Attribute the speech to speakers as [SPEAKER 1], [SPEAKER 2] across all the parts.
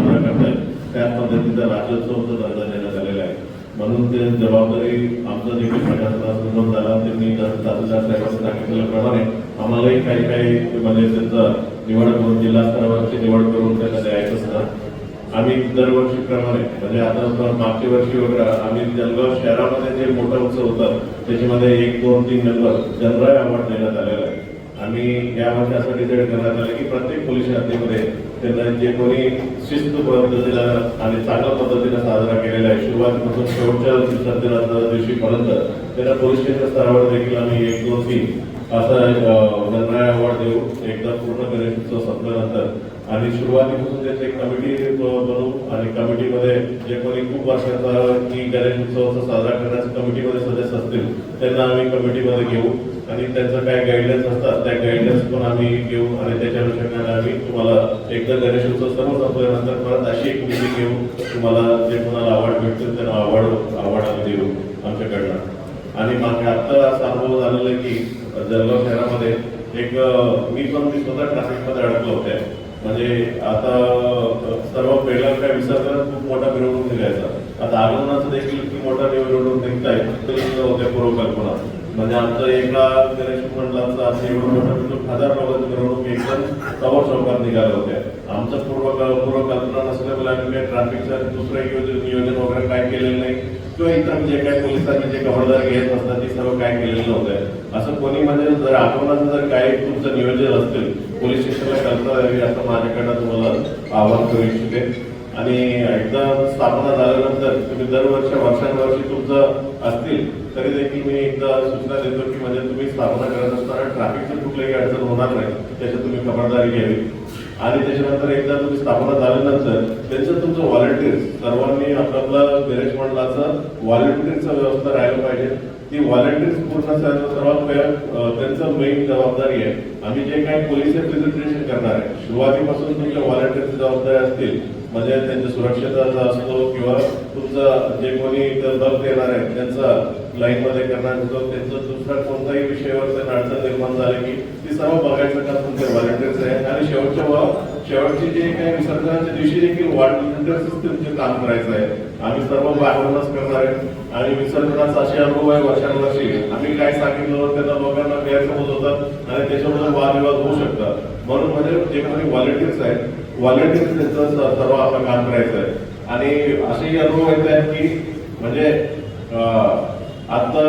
[SPEAKER 1] साजरा करतायत त्याच पद्धतीचा राज्योत्सवचा दर्जा देण्यात आलेला आहे. म्हणून ते जबाबदारी आमचा देखील प्रशासनासमोर झाला. त्यांनी जसं साहेबांनी सांगितल्याप्रमाणे आम्हालाही काही काही म्हणजे त्यांचा निवड करून जिल्हा स्तरावरची निवड करून त्यांना द्यायचं असतं आम्ही दरवर्षीप्रमाणे म्हणजे आता मागच्या वर्षी वगैरे आम्ही जलगाव शहरामध्ये जे मोठा उत्सव होता त्याच्यामध्ये एक दोन तीन नंबर जनरल अवॉर्ड देण्यात आलेला आहे. आम्ही या वर्षासाठी असं करण्यात आलं की प्रत्येक पोलीस शाखेमध्ये त्यांना जे कोणी शिस्त पद्धतीला आणि चांगल्या पद्धतीने साजरा केलेला आहे सुरुवातीपासून शेवटच्या विसर्जनाच्या दिवशीपर्यंत त्यांना पोलीस स्तरावर देखील आम्ही एक दोन तीन असा निर्णय अवॉर्ड देऊ एकदा पूर्ण गणेशोत्सव संपल्यानंतर आणि सुरुवातीपासून त्याची एक कमिटी बनवू आणि कमिटीमध्ये जे कोणी खूप वर्षाचा की गणेश उत्सवाचा साजरा करण्याचा कमिटीमध्ये सदस्य असतील त्यांना आम्ही कमिटीमध्ये घेऊ. आणि त्यांचं काय गाईडलाईन्स असतात त्या गाईडलाईन्स पण आम्ही घेऊ आणि त्याच्या अनुषंगाने आम्ही तुम्हाला एकदा गणेश उत्सव सर्व संपल्यानंतर परत अशी एक मीटिंग घेऊ तुम्हाला जे कोणाला अवॉर्ड भेटतील त्यांना अवॉर्ड अवॉर्ड आम्ही देऊ आमच्याकडनं. आणि मागे आत्ता असा अनुभव झालेला आहे की जळगाव शहरामध्ये एक मी पण मी स्वतः ट्रॅफिकमध्ये अडकलो होते. म्हणजे आता सर्व पहिला काय विसर्जन खूप मोठा मिरवणूक निघायचा. आता आगमनाचं देखील इतकी मोठा मिरवणूक निघताय तरी होत्या पूर्वकल्पना. म्हणजे आमचं एका गणेश मंडळाचं असं एवढं मोठं हजार लोकांची मिरवणूक एकदम समोर चौकात निघाल्या होत्या. आमचं पूर्व पूर्वकल्पना नसल्यामुळे आम्ही काही ट्रॅफिकचं दुसरं नियोजन नियोजन वगैरे काय केलेलं नाही. किंवा इतर जे काही पोलिसांनी जे खबरदारी घेत असतात ते सर्व काय केलेलं नव्हतं. असं कोणी म्हणजे जर आगमनाचं जर काही तुमचं नियोजन असतील पोलीस स्टेशनला कल्पना द्यावी असं माझ्याकडनं तुम्हाला आवाहन करू इच्छिते. आणि एकदा स्थापना झाल्यानंतर तुम्ही दरवर्षी वर्षानुवर्षी तुमचं असतील तरी देखील मी एकदा सूचना देतो की म्हणजे तुम्ही स्थापना करत असताना ट्रॅफिकची कुठल्याही अडचण होणार नाही त्याची तुम्ही खबरदारी घ्यावी. आणि त्याच्यानंतर एकदा तुम्ही स्थापना झाल्यानंतर त्यांचं तुमचं व्हॉलेंटिअर्स सर्वांनी आपला गणेश मंडळाचं व्हॉलेंटिअरचं व्यवस्था राहायला पाहिजे. ती व्हॉलेंटिअर्स पूर्ण सर्व सर्वात त्यांचं मेन जबाबदारी आहे. आम्ही जे काही पोलीस प्रेझेंटेशन करणार आहे सुरुवातीपासून तुमच्या व्हॉलेंटिअरची जबाबदारी असतील म्हणजे त्यांच्या सुरक्षेचा असतो किंवा तुमचं जे कोणी इथं दल आहे त्यांचा लाईन मध्ये करणार असतो त्यांचं दुसरा कोणताही विषयावर त्यांना अडचण निर्माण झाली की ती सर्व बघायचं का तुमचे व्हॉलेंटिअर्स आहे आणि शेवटच्या शेवटचे शेवटची जे काही विसर्जनाच्या दिवशी देखील व्हॉलेंटिअर्स तुमचे काम करायचं आहे. आम्ही सर्व बाहेरूनच करणार आहे. आणि विसर्जनाचा असे अनुभव आहे वर्षानुवर्षी. आम्ही काय सांगितलं त्यांना लोकांना गैरसमज होतात आणि त्याच्यामुळे वादविवाद होऊ शकतात. म्हणून म्हणजे जे काही व्हॉलेंटियर्स आहेत व्हॉलेंटियर्स त्यांचं सर्व आपलं काम करायचं आहे. आणि असेही अनुभव येत आहेत की म्हणजे आता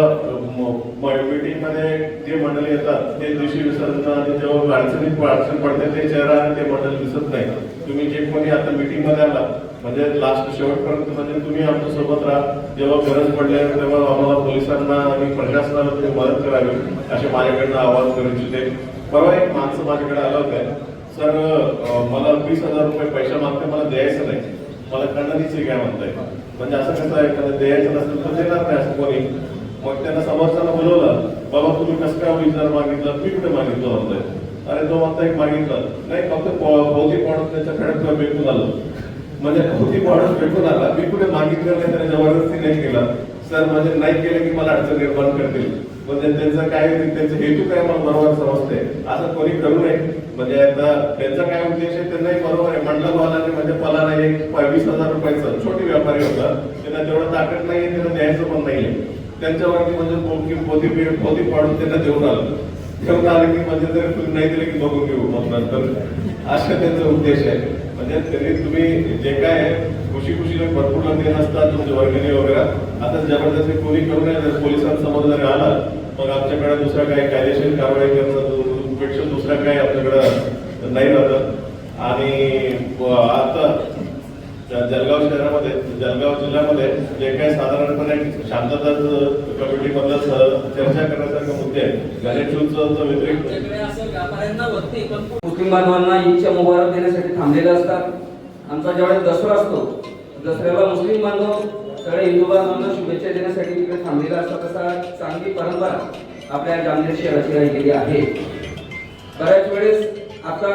[SPEAKER 1] मीटिंगमध्ये जे मंडळी येतात ते दिवशी विसर्जन आणि जेव्हा अडचणीत अडचण पडते ते चेहरा आणि ते मंडळी दिसत नाही तुम्ही जे कोणी आता मीटिंगमध्ये आला म्हणजे लास्ट शेवटपर्यंत म्हणजे तुम्ही आमच्यासोबत राहा. जेव्हा गरज पडल्या तेव्हा आम्हाला पोलिसांना आणि प्रशासनाला तुम्ही मदत करावी असे माझ्याकडनं आवाज करू इच्छिते. परवा एक माणसं माझ्याकडे आलं होतं. सर मला वीस हजार रुपये पैसे मागते मला द्यायचं नाही. मला कन्नडीचे काय म्हणताय. म्हणजे असं कसं आहे एखादं द्यायचं नसेल तर देणार नाही असं कोणी. मग त्यांना समोरच्याला बोलवलं. बाबा तुम्ही कसं काय वीस हजार मागितलं? मी कुठे मागितलं होतं अरे तो आता एक मागितलं नाही फक्त भौतिक माणूस त्याच्या खड्यात भेटून आलं. म्हणजे भौतिक माणूस भेटून आला. मी कुठे मागितलं नाही त्याने जबरदस्ती नाही केला. सर म्हणजे नाही केलं की मला अडचण निर्माण करतील. म्हणजे त्यांचं काय त्यांचा हेतू काय मला बरोबर समजते. असं कोणी करू नये. म्हणजे आता त्यांचा काय उद्देश आहे त्यांनाही बरोबर आहे. मंडळवाल्याने म्हणजे मला नाही. एक वीस हजार रुपयाचं छोटी व्यापारी होता. त्यांना तेवढं ताकद नाही त्यांना द्यायचं पण नाहीये. त्यांच्यावरती म्हणजे पोती पोती पाडून त्यांना देऊन आलं. घेऊन आलं की म्हणजे जर नाही दिलं की बघून घेऊ मग नंतर असा त्यांचा उद्देश आहे. म्हणजे तरी तुम्ही जे काय आहे, खुशी खुशीने भरपूर लोक असतात तुमचे वर्गणी वगैरे. आता जबरदस्ती कोणी करू नये जर पोलिसांसमोर जरी आला मग आमच्याकडे दुसरा काही कायदेशीर कारवाई करणं पेक्षा दुसरा काही आपल्याकडं नाही राहत. आणि आता जळगाव शहरामध्ये जळगाव जिल्ह्यामध्ये जे काही साधारणपणे शांतता कमिटीमधलं चर्चा करण्यासारखे मुद्दे आहेत. गणेश उत्सवाचा व्यतिरिक्त.
[SPEAKER 2] असं
[SPEAKER 3] मुस्लिम बांधवांना ईदच्या मुबारक देण्यासाठी थांबलेले असतात. आमचा ज्यावेळेस दसरा असतो दसऱ्याला मुस्लिम बांधव सगळे हिंदू बांधवांना शुभेच्छा देण्यासाठी तिकडे थांबलेला असतात असा चांगली परंपरा आपल्या जामनेर शहराची राहिलेली आहे. बऱ्याच वेळेस आता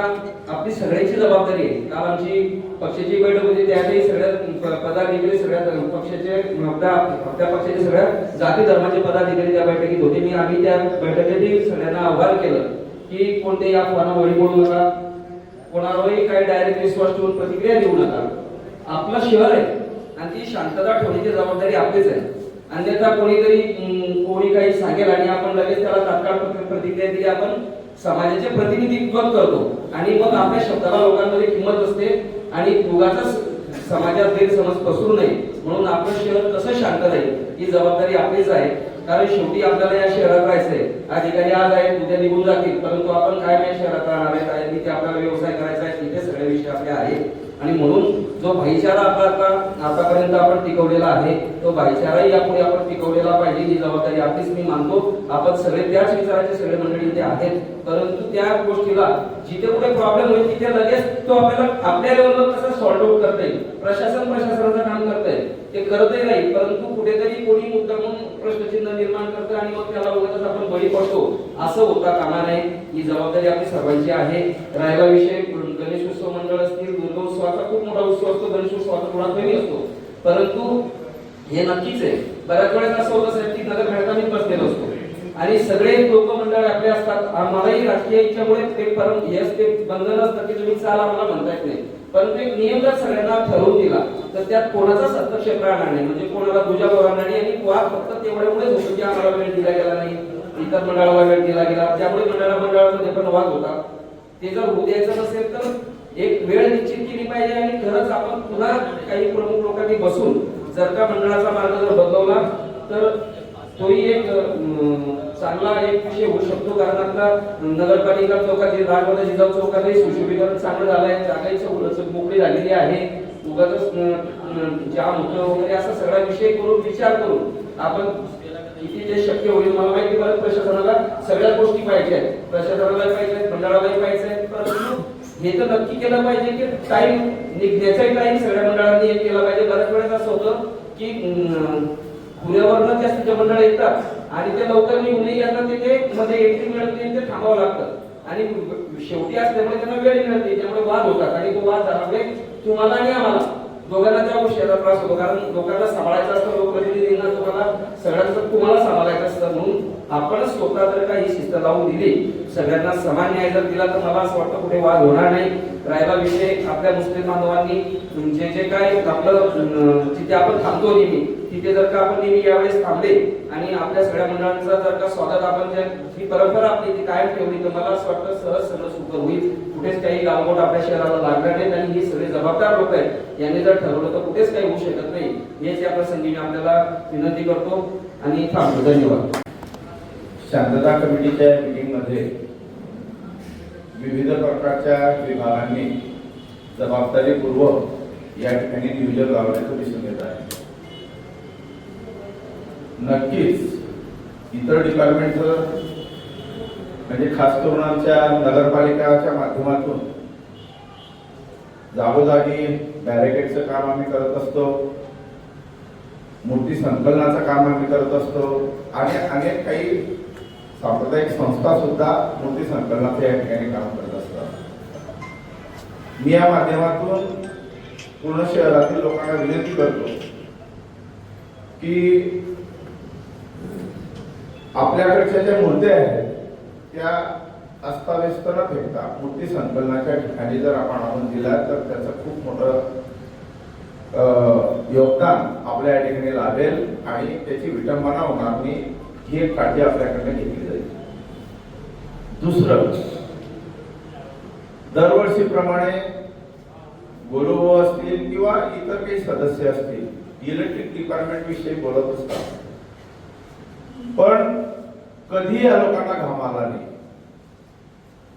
[SPEAKER 3] आपली सगळ्यांची जबाबदारी आहे. काल आमची पक्षाची बैठक होती त्यावेळी सगळ्या पदाधिकारी सगळ्या पक्षाचे त्या पक्षाचे सगळ्या जाती धर्माचे पदाधिकारी त्या बैठकीत होते. मी आम्ही त्या बैठकीत सगळ्यांना आव्हान केलं की कोणतेही कोणावर वळी पडू नका. कोणावरही काही डायरेक्ट विश्वास ठेवून प्रतिक्रिया देऊ नका. आपलं शहर आहे आणि ती शांतता ठेवण्याची जबाबदारी आपलीच आहे. अन्यथा कोणीतरी कोणी काही सांगेल आणि आपण लगेच त्याला तात्काळ प्रतिक्रिया दिली आपण समाजाचे प्रतिनिधित्व करतो. आणि मग आपल्या शब्दाला लोकांमध्ये किंमत असते आणि उगाच समाजात गैरसमज पसरू नये. म्हणून आपलं शहर कसं शांत राहील ही जबाबदारी आपलीच आहे. कारण शेवटी आपल्याला या शहरात राहायचंय अधिकारी आज आहेत उद्या निघून जातील. परंतु आपण काय या शहरात राहणार आहेत आहे तिथे आपल्याला व्यवसाय करायचा आहे तिथे सगळे विषय आपले आहेत. आणि म्हणून जो भाईचारा आपला आतापर्यंत आपण टिकवलेला आहे तो भाईचाराही यापुढे आपण टिकवलेला पाहिजे ही जबाबदारी आपलीच मी मानतो. आपण सगळे त्याच विचाराचे सगळे मंडळी इथे आहेत. परंतु त्या गोष्टीला जिथे कुठे प्रॉब्लेम होईल तिथे लगेच तो आपल्याला आपल्या लेवलवर कसं सॉल्व्ह आउट करता येईल प्रशासन प्रशासनाचं काम करत ते करतही नाही परंतु कुठेतरी कोणी मुद्दा म्हणून प्रश्नचिन्ह निर्माण करतं आणि मग त्याला उगाच आपण बळी पडतो. असं होता कामा नये. ही जबाबदारी आपली सर्वांची आहे. राहिला विषय गणेश उत्सव मंडळ असतील दुर्गोत्सवाचा खूप मोठा उत्सव असतो गणेश कमी असतो परंतु हे नक्कीच आहे. बऱ्याच वेळेस असं होत असेल की नगर खेळताना बसलेलो असतो. आणि सगळे लोक मंडळ आपले असतात. आम्हालाही राजकीय इच्छामुळे ते परम हेच ते बंधन असतं की तुम्ही चाल आम्हाला म्हणता येत नाही. परंतु एक नियम जर सगळ्यांना ठरवून दिला तर त्यात कोणाचाच हस्तक्षेप राहणार नाही. म्हणजे कोणाला दुजा राहणार नाही आणि वाद फक्त तेवढ्यामुळेच होतो की आम्हाला वेळ दिला गेला नाही. इतर मंडळाला वेळ दिला गेला. त्यामुळे मंडळा मंडळामध्ये पण वाद होता. ते जर होऊ द्यायचं नसेल तर एक वेळ निश्चित केली पाहिजे आणि खरंच आपण पुन्हा काही प्रमुख लोकांनी बसून जर का मंडळाचा मार्ग जर बदलवला तर तोही एक चांगला एक विषय होऊ शकतो. कारण आपला नगरपालिका चौकात राजवाडा जिजाऊ चौकातही सुशोभीकरण चांगलं झालं आहे जागाही चौकट मोकळी झालेली आहे. उगाच जाम होतं वगैरे असा सगळा विषय करून विचार करून आपण किती जे शक्य होईल मला माहिती परत प्रशासनाला सगळ्या गोष्टी पाहिजे आहेत. प्रशासनाला पाहिजे आहेत मंडळालाही पाहिजे आहेत. परंतु हे तर नक्की केलं पाहिजे की टाइम निघण्याचाही टाइम सगळ्या मंडळांनी हे केला पाहिजे. बऱ्याच वेळेस असं होतं की अं, पुण्यावरनं जास्तीचे मंडळ येतात आणि ते लवकर निघूनही यांना तिथे मध्ये एंट्री मिळत नाही ते थांबावं लागतं. आणि शेवटी असल्यामुळे त्यांना वेळ मिळत नाही त्यामुळे वाद होतात. आणि तो वाद झाला म्हणजे तुम्हाला आणि आम्हाला. दोघांना त्या गोष्टीचा त्रास होतो. कारण लोकांना सांभाळायचं असतं लोकप्रतिनिधींना तुम्हाला सगळ्यांचं तुम्हाला सांभाळायचं असतं. म्हणून आपण स्वतः जर काही शिस्त लावून दिली. सगळ्यांना समान न्याय जर दिला तर मला असं वाटतं कुठे वाद होणार नाही. राहिला विषय आपल्या मुस्लिम बांधवांनी जे जे काय आपलं जिथे आपण थांबतो नेहमी तिथे जर का आपण नेहमी यावेळेस थांबले आणि आपल्या सगळ्या मंडळांचा जर का स्वागत आपण ही परंपरा आपली इथे कायम ठेवली तर मला असं वाटतं सहज सगळं सुकर होईल. कुठेच काही गावगोट आपल्या शहराला लागणार नाहीत आणि हे सगळे जबाबदार लोक आहेत. यांनी जर ठरवलं तर कुठेच काही होऊ शकत नाही. हेच या प्रसंगी मी आपल्याला विनंती करतो आणि थांबतो. धन्यवाद.
[SPEAKER 4] शांतता कमिटीच्या मीटिंगमध्ये विविध प्रकारच्या विभागांनी जबाबदारीपूर्वक या ठिकाणी नियोजन लावण्याचं दिसून येत आहे. नक्कीच इतर डिपार्टमेंटचं म्हणजे खास करून आमच्या नगरपालिकाच्या माध्यमातून जागोजागी बॅरिकेडचं काम आम्ही करत असतो. मूर्ती संकलनाचं काम आम्ही करत असतो. आणि अनेक काही सांप्रदायिक संस्था सुद्धा मूर्ती संकलनाचं या ठिकाणी काम करत असतात. मी या माध्यमातून पूर्ण शहरातील लोकांना विनंती करतो की आपल्याकडच्या ज्या मूर्त्या आहेत त्या अस्ताव्यस्त न फेकता मूर्ती संकलनाच्या ठिकाणी जर आपण आणून दिला तर त्याचं खूप मोठं योगदान आपल्या या ठिकाणी लाभेल आणि त्याची विटंबना होणार नाही ही एक काळजी आपल्याकडनं घेतली जाईल. दुसरं दरवर्षीप्रमाणे गुरुभाऊ असतील किंवा इतर काही सदस्य असतील इलेक्ट्रिक डिपार्टमेंट विषयी बोलत असतात. पण कधी या लोकांना घाम आला नाही.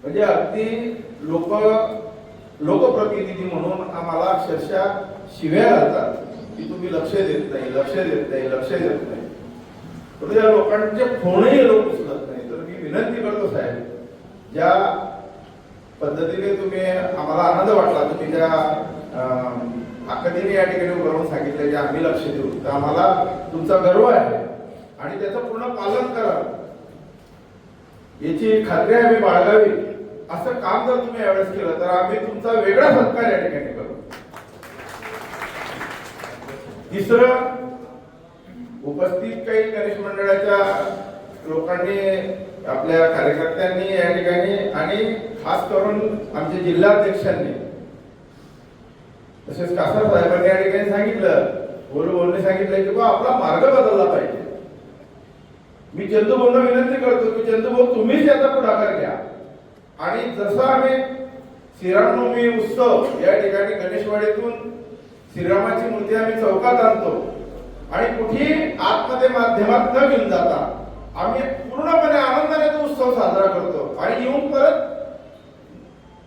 [SPEAKER 4] म्हणजे अगदी लोक लोकप्रतिनिधी म्हणून आम्हाला अक्षरशः शिव्या घालतात की तुम्ही लक्ष देत नाही लक्ष देत नाही लक्ष देत नाही. तर या लोकांचे फोनही लोक उचलत नाही. तर मी विनंती करतो साहेब ज्या पद्धतीने तुम्ही आम्हाला आनंद वाटला तुम्ही ज्या ताकदीने या ठिकाणी उभं राहून सांगितलं की आम्ही लक्ष देऊ तर आम्हाला तुमचा गर्व आहे. आणि त्याचं पूर्ण पालन करा. याची खात्री आम्ही बाळगावी. असं काम जर तुम्ही यावेळेस केलं तर आम्ही तुमचा वेगळा सत्कार या ठिकाणी करू. तिसरं उपस्थित काही गणेश मंडळाच्या लोकांनी आपल्या कार्यकर्त्यांनी या ठिकाणी आणि खास करून आमच्या जिल्हाध्यक्षांनी तसेच कासार साहेबांनी या ठिकाणी सांगितलं बोलू बोलणे सांगितलं की बा आपला मार्ग बदलला पाहिजे. मी चंदूभाऊंना विनंती करतो की चंदूभाऊ तुम्हीच याचा पुढाकार घ्या. आणि जसं आम्ही श्रीरामनवमी उत्सव या ठिकाणी गणेशवाडीतून श्रीरामाची मूर्ती आम्ही चौकात आणतो आणि कुठेही आतमध्ये माध्यमात न घेऊन जाता आम्ही पूर्णपणे आनंदाने तो उत्सव साजरा करतो आणि येऊन परत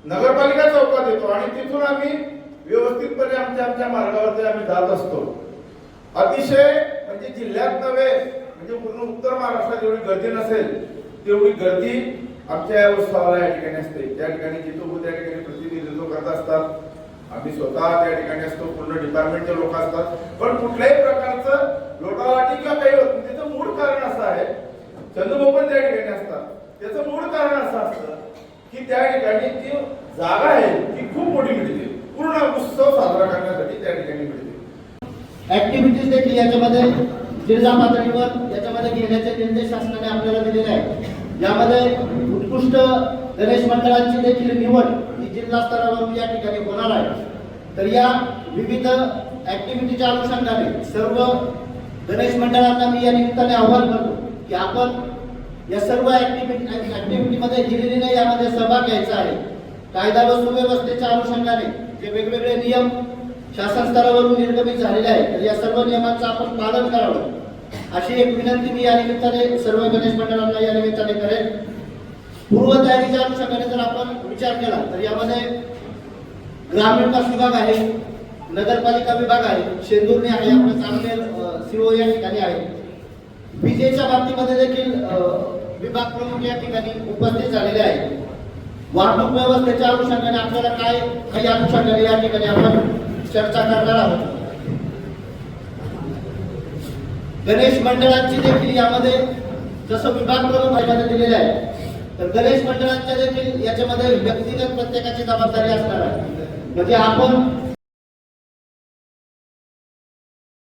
[SPEAKER 4] नगरपालिका चौकात येतो आणि तिथून आम्ही व्यवस्थितपणे आमच्या आमच्या मार्गावरती आम्ही जात असतो. अतिशय म्हणजे जिल्ह्यात नव्हे म्हणजे पूर्ण उत्तर महाराष्ट्रात एवढी गर्दी नसेल तेवढी गर्दी आमच्या या उत्सवाला या ठिकाणी असते. त्या ठिकाणी जिथं त्या ठिकाणी प्रतिनिधित्व करत असतात. आम्ही स्वतः त्या ठिकाणी असतो पूर्ण डिपार्टमेंटचे लोक असतात. पण कुठल्याही प्रकारचं लोटालाटी किंवा काही होत नाही. त्याचं मूळ कारण असं आहे चंदूभाऊ पण त्या ठिकाणी असतात त्याचं मूळ कारण असं असतं की त्या ठिकाणी जी जागा आहे ती खूप मोठी मिळते. पूर्ण उत्सव साजरा करण्यासाठी त्या ठिकाणी मिळते.
[SPEAKER 5] ऍक्टिव्हिटीज देखील याच्यामध्ये जिल्हा पातळीवर याच्यामध्ये घेण्याचे निर्देश शासनाने आपल्याला दिलेले आहेत. यामध्ये उत्कृष्ट गणेश मंडळांची देखील निवड ही जिल्हा स्तरावर या ठिकाणी होणार आहे. तर या विविध ऍक्टिव्हिटीच्या अनुषंगाने सर्व गणेश मंडळांना मी या निमित्ताने आव्हान करतो की आपण या सर्व ऍक्टिव्हिटी ऍक्टिव्हिटीमध्ये हिरिरीने यामध्ये सहभाग घ्यायचा आहे. कायदा व सुव्यवस्थेच्या अनुषंगाने जे वेगवेगळे नियम शासन स्तरावरून निर्गमित झालेले आहेत तर या सर्व नियमांचं आपण पालन करावं. अशी एक विनंती मी या निमित्ताने सर्व गणेश मंडळांना या निमित्ताने करेन. पूर्वतयारीच्या अनुषंगाने जर आपण विचार केला तर यामध्ये ग्रामीण विकास विभाग आहे नगरपालिका विभाग आहे शेंदुर्णी आहे आपलं चांगले सीओ या ठिकाणी आहे. विजेच्या बाबतीमध्ये देखील विभाग प्रमुख या ठिकाणी उपस्थित झालेले आहेत. वाहतूक व्यवस्थेच्या अनुषंगाने आपल्याला काय काही अनुषंगाने या ठिकाणी आपण चर्चा करणार आहोत. गणेश मंडळांची देखील यामध्ये जसं विभाग करून यामध्ये दिलेले आहे तर गणेश मंडळांच्या देखील याच्यामध्ये व्यक्तिगत प्रत्येकाची जबाबदारी असणार आहे. म्हणजे आपण